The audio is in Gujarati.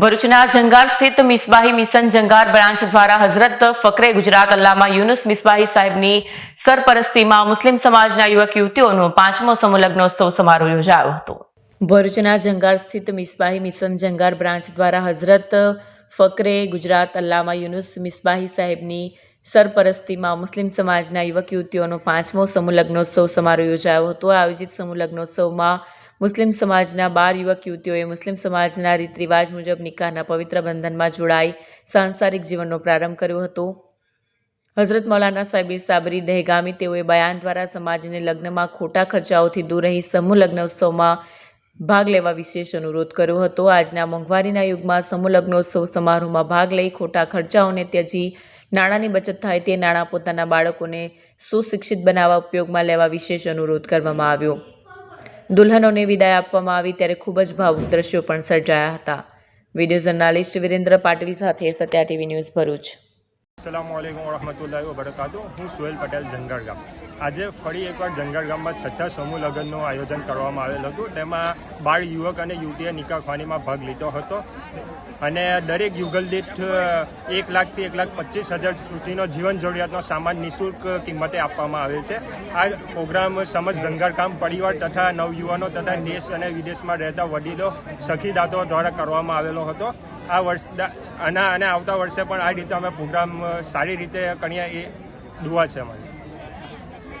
ભરૂચના જંગાર સ્થિત મિસબાહી મિશન જંગાર બ્રાન્ચ દ્વારા હઝરત ફકરે ગુજરાત અલ્લામા યુનુસ મિસબાહી સાહેબની સરપરસ્તીમાં મુસ્લિમ સમાજના યુવક યુવતીઓનો પાંચમો સમૂહલગ્નોત્સવ સમારોહ યોજાયો હતો. ભરૂચના જંગાર સ્થિત મિસબાહી મિશન જંગાર બ્રાન્ચ દ્વારા હઝરત ફકરે ગુજરાત અલ્લામા યુનુસ મિસબાહી સાહેબની સરપરસ્તીમાં મુસ્લિમ સમાજના યુવક યુવતીઓનો પાંચમો સમૂહ સમારોહ યોજાયો હતો. આયોજિત સમૂહ મુસ્લિમ સમાજના બાર યુવક યુવતીઓએ મુસ્લિમ સમાજના રીત રિવાજ મુજબ નિકાહના પવિત્ર બંધનમાં જોડાઈ સાંસારિક જીવનનો પ્રારંભ કર્યો હતો. હઝરત મૌલાના સાબિર સાબરી દહેગામી તેઓએ બયાન દ્વારા સમાજને લગ્નમાં ખોટા ખર્ચાઓથી દૂર રહી સમૂહ લગ્નોત્સવમાં ભાગ લેવા વિશેષ અનુરોધ કર્યો હતો. આજના મોંઘવારીના યુગમાં સમૂહ લગ્નોત્સવ સમારોહમાં ભાગ લઈ ખોટા ખર્ચાઓને ત્યજી, નાણાંની બચત થાય તે નાણાં પોતાના બાળકોને સુશિક્ષિત બનાવવા ઉપયોગમાં લેવા વિશેષ અનુરોધ કરવામાં આવ્યો. દુલ્હનોને વિદાય આપવામાં આવી ત્યારે ખૂબ જ ભાવુક દ્રશ્યો પણ સર્જાયા હતા. વીડિયો જર્નાલિસ્ટ વિરેન્દ્ર પાટીલ સાથે સત્યા ટીવી ન્યૂઝ ભરૂચ. અસલામ આલેકુમ વરહમતુલ્લાહ વબરકાતુ હું સુહેલ પટેલ, જંગર ગામ. આજે ફરી એકવાર જંગર ગામમાં છઠ્ઠા સમૂહ લગ્નનું આયોજન કરવામાં આવેલ હતું. તેમાં બાળ યુવક અને યુવતીએ નિકાહખાનીમાં ભાગ લીધો હતો. અને દરેક યુગલ દીઠ એક લાખથી એક લાખ પચીસ હજાર સુધીનો જીવન જરૂરિયાતનો સામાન નિઃશુલ્ક કિંમતે આપવામાં આવેલ છે. આ પ્રોગ્રામ સમજ જંગરકામ પરિવાર તથા નવયુવાનો તથા દેશ અને વિદેશમાં રહેતા વડીલો સખીદાતો દ્વારા કરવામાં આવેલો હતો. આ વર્ષ આના અને આવતા વર્ષે પણ આ રીતે અમે પ્રોગ્રામ સારી રીતે કરીએ એ દુઆ છે અમારી.